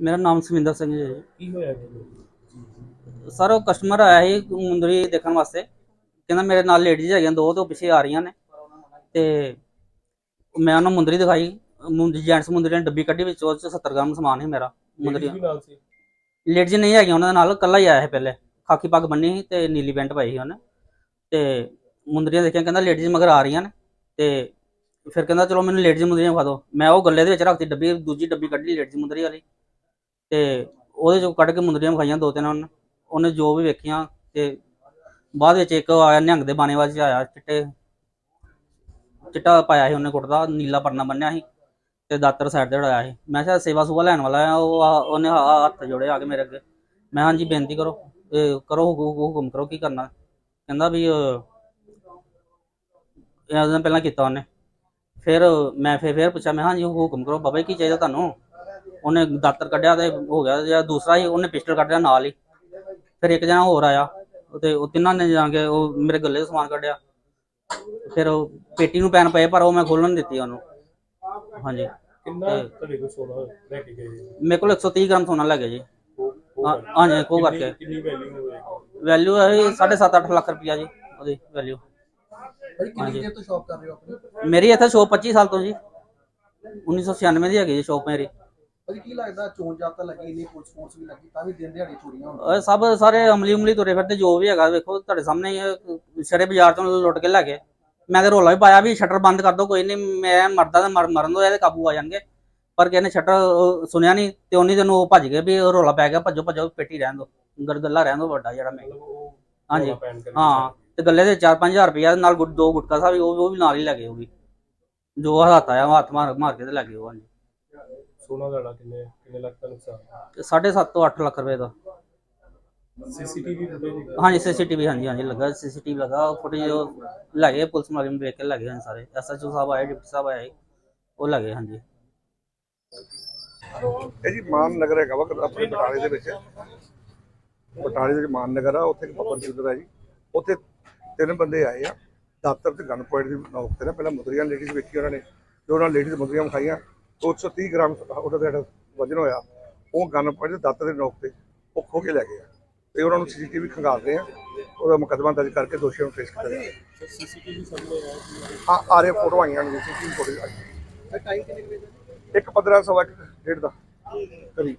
ਮੇਰਾ ਨਾਮ ਸੁਮਿੰਦਰ ਸਿੰਘ ਜੀ। ਕੀ ਹੋਇਆ ਜੀ? ਸਰ ਉਹ ਕਸਟਮਰ ਆਇਆ ਸੀ ਮੁੰਦਰੀ ਦੇਖਣ ਵਾਸਤੇ। ਕਹਿੰਦਾ ਮੇਰੇ ਨਾਲ ਲੇਡੀਜ਼ ਹੈਗੀਆਂ ਦੋ ਤੋਂ ਪਿੱਛੇ ਆ ਰਹੀਆਂ ਨੇ। ਤੇ ਮੈਂ ਉਹਨੂੰ ਮੁੰਦਰੀ ਦਿਖਾਈ। ਮੁੰਦਰੀ ਜੈਂਟਸ ਮੁੰਦਰੀ ਨੇ ਡੱਬੀ ਕੱਢੀ ਵਿੱਚ ਉਹ 'ਚ 70 ਗ੍ਰਾਮ ਸਮਾਨ ਸੀ ਮੇਰਾ ਮੁੰਦਰੀ ਵੀ ਨਾਲ ਸੀ? ਲੇਡੀਜ਼ ਨਹੀਂ ਹੈਗੀਆਂ ਉਹਨਾਂ ਦੇ ਨਾਲ ਇਕੱਲਾ ਹੀ ਆਇਆ ਸੀ ਪਹਿਲੇ। ਖਾਕੀ ਪੱਗ ਬੰਨੀ ਸੀ ਤੇ ਨੀਲੀ ਪੈਂਟ ਪਾਈ ਸੀ ਉਹਨੇ। ਤੇ ਮੁੰਦਰੀਆਂ ਦੇਖਿਆ ਕਹਿੰਦਾ ਲੇਡੀਜ਼ ਮਗਰ ਆ ਰਹੀਆਂ ਨੇ। ਤੇ ਫਿਰ ਕਹਿੰਦਾ ਚਲੋ ਮੈਨੂੰ ਲੇਡੀਜ਼ ਮੁੰਦਰੀਆਂ ਵਿਖਾ ਦਿਓ। ਮੈਂ ਉਹ ਗੱਲੇ ਦੇ ਵਿੱਚ ਰੱਖਤੀ ਡੱਬੀ ਦੂਜੀ ਡੱਬੀ ਕੱਢ ਲਈ ਲੇਡੀਜ਼ ਮੁੰਦਰੀ ਵਾਲੀ। ਤੇ ਉਹਦੇ ਚੋਂ ਕੱਢ ਕੇ ਮੁੰਦਰੀਆਂ ਵਿਖਾਈਆਂ ਦੋ ਤਿੰਨ ਉਹਨੇ ਉਹਨੇ ਜੋ ਵੀ ਵੇਖੀਆਂ ਤੇ ਬਾਅਦ ਵਿੱਚ ਇੱਕ ਆਇਆ ਨਿਹੰਗ ਦੇ ਬਾਣੇਵਾਲ ਚ ਆਇਆ ਚਿੱਟੇ ਚਿੱਟਾ ਪਾਇਆ ਸੀ ਉਹਨੇ ਕੁੜਤਾ ਨੀਲਾ ਪਰਨਾ ਬੰਨਿਆ ਸੀ ਤੇ ਦਾਤਰ ਸਾਈਡ ਤੇ ਉਡਾਇਆ ਸੀ। ਮੈਂ ਕਿਹਾ ਸੇਵਾ ਸੁਵਾ ਲੈਣ ਵਾਲਾ ਆ ਉਹ ਆ- ਉਹਨੇ ਆ- ਹੱਥ ਜੋੜੇ ਆ ਕੇ ਮੇਰੇ ਅੱਗੇ। ਮੈਂ ਹਾਂਜੀ ਬੇਨਤੀ ਕਰੋ ਇਹ ਕਰੋ ਹੁਕਮ ਹੁਕਮ ਕਰੋ ਕੀ ਕਰਨਾ। ਕਹਿੰਦਾ ਵੀ ਅਹ, ਇਹ ਦਿਨ ਪਹਿਲਾਂ ਕੀਤਾ ਉਹਨੇ। ਫਿਰ ਮੈਂ ਫਿਰ ਫਿਰ ਪੁੱਛਿਆ ਮੈਂ ਹਾਂਜੀ ਹੁਕਮ ਕਰੋ ਬਾਬਾ ਜੀ ਕੀ ਚਾਹੀਦਾ ਤੁਹਾਨੂੰ? ਉਹਨੇ ਦਾਤਰ ਕੱਢਿਆ ਤੇ ਹੋ ਗਿਆ ਜਾਂ ਦੂਸਰਾ ਹੀ ਉਹਨੇ ਪਿਸਟਲ ਕੱਢਿਆ ਨਾਲ ਹੀ। ਫਿਰ ਇੱਕ ਜਣਾ ਹੋਰ ਆਇਆ ਤੇ ਉਹ ਤਿੰਨਾਂ ਨੇ ਜਾ ਕੇ ਉਹ ਮੇਰੇ ਗੱਲੇ ਤੋਂ ਸਮਾਨ ਕੱਢਿਆ। ਫਿਰ ਉਹ ਪੇਟੀ ਨੂੰ ਪੈਨ ਪਏ ਪਰ ਉਹ ਮੈਂ ਖੋਲਣ ਨਹੀਂ ਦਿੱਤੀ ਉਹਨੂੰ। ਹਾਂਜੀ। ਕਿੰਨਾ ਤੁਹਾਡੇ ਕੋਲ ਸੋਨਾ ਲੈ ਕੇ ਗਏ? ਜੀ? ਮੇਰੇ ਕੋਲ 130 ਗ੍ਰਾਮ ਸੋਨਾ ਜੀ। ਉਹ ਹਾਂ- ਕਰਕੇ। ਹਾਂਜੀ ਕੋ ਕਰਕੇ। ਕਿੰਨੀ ਵੈਲਿਊ ਵੈਲਿਊ ਹੈ 7.5 8 ਲੱਖ ਰੁਪਇਆ ਜੀ ਉਹਦੀ ਵੈਲਿਊ ਭਾਈ ਕਿੰਨੀ ਦੇਰ ਤੋਂ ਸ਼ੌਪ ਕਰ ਰਹੇ ਹੋ ਆਪਣੀ? ਮੇਰੀ ਇੱਥੇ ਸ਼ੋਪ 25 ਸਾਲ ਤੋਂ ਜੀ। 1996 ਦੀ ਹੈਗੀ ਜੀ ਸ਼ੋਪ ਮੇਰੀ। ਭਾਈ ਕੀ ਲੱਗਦਾ ਚੋਣ ਜਾਤਾ ਲੱਗੀ ਇੰਨੀ ਪੁਲਿਸ ਫੋਰਸ ਵੀ ਲੱਗੀ ਤਾਂ ਵੀ ਦਿਨ ਦਿਹਾੜੀ ਚੋਰੀਆਂ ਹੁੰਦੀਆਂ ਇਹ ਸਭ ਸਾਰੇ ਅਮਲੀ ਉਮਲੀ ਤੁਰੇ ਫਿਰਦੇ ਜੋ ਵੀ ਹੈਗਾ ਵੇਖੋ ਤੁਹਾਡੇ ਸਾਹਮਣੇ ਹੀ ਹੈ, ਸ਼ਰੇ ਬਾਜ਼ਾਰ ਤੋਂ ਲੁੱਟ ਕੇ ਲੈ ਗਏ। ਮੈਂ ਤੇ ਰੋਲਾ ਵੀ ਪਾਇਆ ਵੀ ਸ਼ਟਰ ਬੰਦ ਕਰ ਦੋ ਕੋਈ ਨਹੀਂ ਮੈਂ ਮਰਦਾ ਤਾਂ ਮਰ- ਮਰਨ ਦੋ ਇਹਦੇ ਕਾਬੂ ਆ ਜਾਣਗੇ। ਪਰ ਕਿਸੇ ਨੇ ਸ਼ਟਰ ਸੁਣਿਆ ਨਹੀਂ ਤੇ ਉਹਨੀ ਦਿਨ ਉਹ ਭੱਜ ਗਏ ਵੀ ਉਹ ਰੋਲਾ ਪੈ ਗਿਆ ਭੱਜੋ ਭੱਜੋ ਪੇਟੀ ਰਹਿਣ ਦੋ। ਗਰਗੱਲਾ ਰਹਿਣ ਦੋ ਵੱਡਾ ਜਿਹੜਾ ਮੈਂ। ਹਾਂਜੀ। ਹਾਂ ਤੇ ਗੱਲੇ ਦੇ 4-5000 ਰੁਪਇਆ ਨਾਲ ਗੁੱਟ ਦੋ ਗੁਟਕਾ ਸਾਹਿਬ ਉਹ ਉਹ ਵੀ ਨਾਲ ਹੀ ਲੱਗੇ ਉਹ ਵੀ। ਜੋ ਹੱਥ ਆਇਆ ਉਹ ਹੱਥ ਮਾਰ ਮਾਰ ਕੇ ਤੇ ਲੱਗੇ ਉਹ ਹਾਂਜੀ। ਸੋਨਾ ਦਾ ਕਿੰਨੇ ਕਿੰਨੇ ਲੱਖ ਦਾ ਨੁਕਸਾਨ? ਤੇ 7.5 ਤੋਂ 8 ਲੱਖ ਰੁਪਏ ਦਾ। ਸੀਸੀਟੀਵੀ ਫੁਟੇਜ ਹਾਂਜੀ ਸੀਸੀਟੀਵੀ ਹਾਂਜੀ ਹਾਂਜੀ ਲੱਗਾ ਸੀਸੀਟੀਵੀ ਲੱਗਾ। ਫੁਟੇਜ ਲੱਗੇ ਪੁਲਿਸ ਮੁਲਾਜ਼ਮ ਵੇਖ ਕੇ ਲੱਗੇ ਹਨ ਸਾਰੇ। ਐਸਐਚਓ ਸਾਹਿਬ ਆਏ ਡਿਪਟੀ ਸਾਹਿਬ ਆਏ ਉਹ ਲੱਗੇ ਹਾਂਜੀ। ਇਹ ਜੀ ਮਾਨ ਨਗਰ ਹੈਗਾ ਵਾ ਆਪਣੇ ਬਟਾਲੇ ਦੇ ਵਿੱਚ। ਬਟਾਲੇ ਦੇ ਵਿੱਚ ਮਾਨ ਨਗਰ ਆ ਉੱਥੇ ਇੱਕ ਪੱਪਰ ਚੁੱਦਰ ਆ ਜੀ। ਉੱਥੇ ਤਿੰਨ ਬੰਦੇ ਆਏ ਆ ਦਾਤਰ ਤੇ ਗਨ ਪੁਆਇੰਟ ਦੀ ਨੌਕ ਤੇ ਨਾ। ਪਹਿਲਾਂ ਮੁਦਰੀਆਂ ਲੇਡੀਜ਼ ਵੇਖੀ ਉਹਨਾਂ ਨੇ ਜੋ ਉਹਨਾਂ ਲੇਡੀਜ਼ ਮੁਦਰੀਆਂ ਵਿਖਾਈਆਂ। 230 ਗ੍ਰਾਮ ਉਹਦਾ ਜਿਹੜਾ ਵਜਨ ਹੋਇਆ ਉਹ ਗਨ ਪੁਆਇੰਟ ਦੇ ਦਾਤਰ ਦੇ ਨੌਕ ਤੇ ਉਹ ਖੋ ਕੇ ਲੈ ਗਏ ਆ। ਤੇ ਉਹਨਾਂ ਨੂੰ ਸੀਸੀਟੀਵੀ ਖੰਗਾਲ ਰਹੇ ਆ। ਉਹਦਾ ਮੁਕੱਦਮਾ ਦਰਜ ਕਰਕੇ ਦੋਸ਼ੀਆਂ ਨੂੰ ਪੇਸ਼ ਕੀਤਾ ਜਾਏਗਾ ਸੀਸੀਟੀਵੀ ਸਾਹਮਣੇ ਆ ਰਹੇ ਫੋਟੋ ਆਈਆਂ ਨੇ ਸੀਸੀਟੀਵੀ ਫੋਟੋ ਆਈ। ਭਾਈ ਟਾਈਮ ਕਿੰਨੇ ਵਜੇ ਦਾ? ਇੱਕ 15 ਸਵਾ ਇੱਕ ਡੇਢ ਦਾ। ਕਰੀਬ।